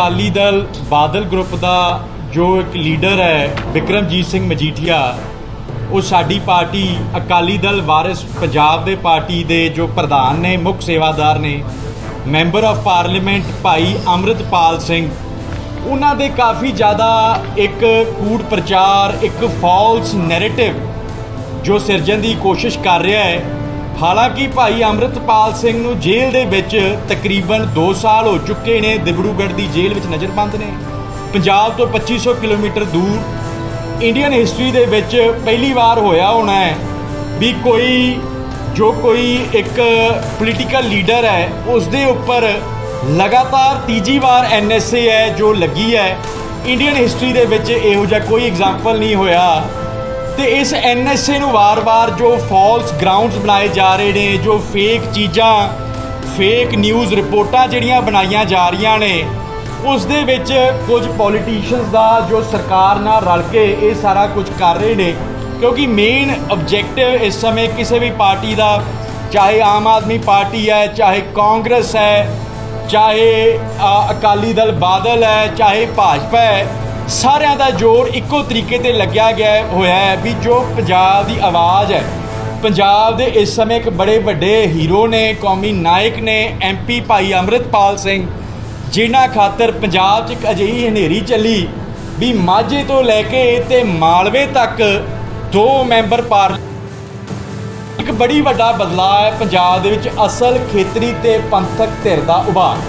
Akali Dal Badal group ਦਾ ਜੋ ਇੱਕ ਲੀਡਰ ਹੈ ਵਿਕਰਮਜੀਤ ਸਿੰਘ ਮਜੀਠੀਆ, ਉਹ ਸਾਡੀ ਪਾਰਟੀ ਅਕਾਲੀ ਦਲ ਵਾਰਿਸ ਪੰਜਾਬ ਦੇ ਪਾਰਟੀ ਦੇ ਜੋ ਪ੍ਰਧਾਨ ਨੇ, ਮੁੱਖ ਸੇਵਾਦਾਰ ਨੇ, ਮੈਂਬਰ ਆਫ ਪਾਰਲੀਮੈਂਟ ਭਾਈ ਅੰਮ੍ਰਿਤਪਾਲ ਸਿੰਘ, ਉਹਨਾਂ ਦੇ ਕਾਫੀ ਜ਼ਿਆਦਾ ਇੱਕ ਕੂੜ ਪ੍ਰਚਾਰ, ਇੱਕ ਫਾਲਸ ਨੈਰੇਟਿਵ ਜੋ ਸਿਰਜਣ ਦੀ ਕੋਸ਼ਿਸ਼ ਕਰ ਰਿਹਾ ਹੈ। ਹਾਲਾਂਕਿ ਭਾਈ ਅੰਮ੍ਰਿਤਪਾਲ ਸਿੰਘ ਨੂੰ ਜੇਲ੍ਹ ਦੇ ਵਿੱਚ ਤਕਰੀਬਨ 2 ਸਾਲ ਹੋ ਚੁੱਕੇ ਨੇ ਦਿਬੜੂਗੜ੍ਹ ਦੀ ਜੇਲ੍ਹ ਵਿੱਚ ਨਜ਼ਰਬੰਦ ਨੇ। ਪੰਜਾਬ ਤੋਂ 2500 ਕਿਲੋਮੀਟਰ ਦੂਰ ਇੰਡੀਅਨ ਹਿਸਟਰੀ ਦੇ ਵਿੱਚ ਪਹਿਲੀ ਵਾਰ ਹੋਇਆ ਹੋਣਾ ਹੈ ਵੀ ਕੋਈ, ਜੋ ਕੋਈ ਇੱਕ ਪੋਲੀਟੀਕਲ ਲੀਡਰ ਹੈ ਉਸ ਦੇ ਉੱਪਰ ਲਗਾਤਾਰ ਤੀਜੀ ਵਾਰ ਐਨਐਸਏ ਹੈ, ਜੋ ਲੱਗੀ ਹੈ। ਇੰਡੀਅਨ ਹਿਸਟਰੀ ਦੇ ਵਿੱਚ ਇਹੋ ਜਿਹਾ ਕੋਈ ਐਗਜ਼ਾਮਪਲ ਨਹੀਂ ਹੋਇਆ। ਤੇ ਇਸ ਐਨਐਸਏ ਨੂੰ ਵਾਰ-ਵਾਰ ਜੋ ਫਾਲਸ ਗਰਾਊਂਡਸ ਬਣਾਏ ਜਾ ਰਹੇ ਨੇ, ਜੋ ਫੇਕ ਚੀਜ਼ਾਂ ਫੇਕ ਨਿਊਜ਼ ਰਿਪੋਰਟਾਂ ਜਿਹੜੀਆਂ ਬਣਾਈਆਂ ਜਾ ਰਹੀਆਂ ਨੇ ਉਸ ਦੇ ਵਿੱਚ ਕੁਝ ਪੋਲੀਟੀਸ਼ੀਅਨਸ ਦਾ ਜੋ ਸਰਕਾਰ ਨਾਲ ਰਲ ਕੇ ਇਹ ਸਾਰਾ ਕੁਝ ਕਰ ਰਹੇ ਨੇ, ਕਿਉਂਕਿ ਮੇਨ ਆਬਜੈਕਟਿਵ ਇਸ ਸਮੇਂ ਕਿਸੇ ਵੀ ਪਾਰਟੀ ਦਾ, ਚਾਹੇ ਆਮ ਆਦਮੀ ਪਾਰਟੀ ਹੈ, ਚਾਹੇ ਕਾਂਗਰਸ ਹੈ, ਚਾਹੇ ਅਕਾਲੀ ਦਲ ਬਾਦਲ ਹੈ, ਚਾਹੇ ਭਾਜਪਾ ਹੈ ਸਾਰਿਆਂ ਦਾ ਜ਼ੋਰ ਇੱਕੋ ਤਰੀਕੇ ਤੇ ਲੱਗਿਆ ਗਿਆ ਹੋਇਆ ਹੈ ਵੀ ਜੋ ਪੰਜਾਬ ਦੀ ਆਵਾਜ਼ ਹੈ, ਪੰਜਾਬ ਦੇ ਇਸ ਸਮੇਂ ਇੱਕ ਬੜੇ ਵੱਡੇ ਹੀਰੋ ਨੇ, ਕੌਮੀ ਨਾਇਕ ਨੇ ਐਮਪੀ ਭਾਈ ਅੰਮ੍ਰਿਤਪਾਲ ਸਿੰਘ, ਜਿਨ੍ਹਾਂ ਖਾਤਰ ਪੰਜਾਬ 'ਚ ਇੱਕ ਅਜਿਹੀ ਹਨੇਰੀ ਚੱਲੀ ਵੀ ਮਾਝੇ ਤੋਂ ਲੈ ਕੇ ਤੇ ਮਾਲਵੇ ਤੱਕ ਦੋ ਮੈਂਬਰ ਪਾਰ ਇੱਕ ਬੜੀ ਵੱਡਾ ਬਦਲਾਅ ਹੈ, ਪੰਜਾਬ ਦੇ ਵਿੱਚ ਅਸਲ ਖੇਤਰੀ ਤੇ ਪੰਥਕ ਧਿਰ ਦਾ ਉਭਾਰ।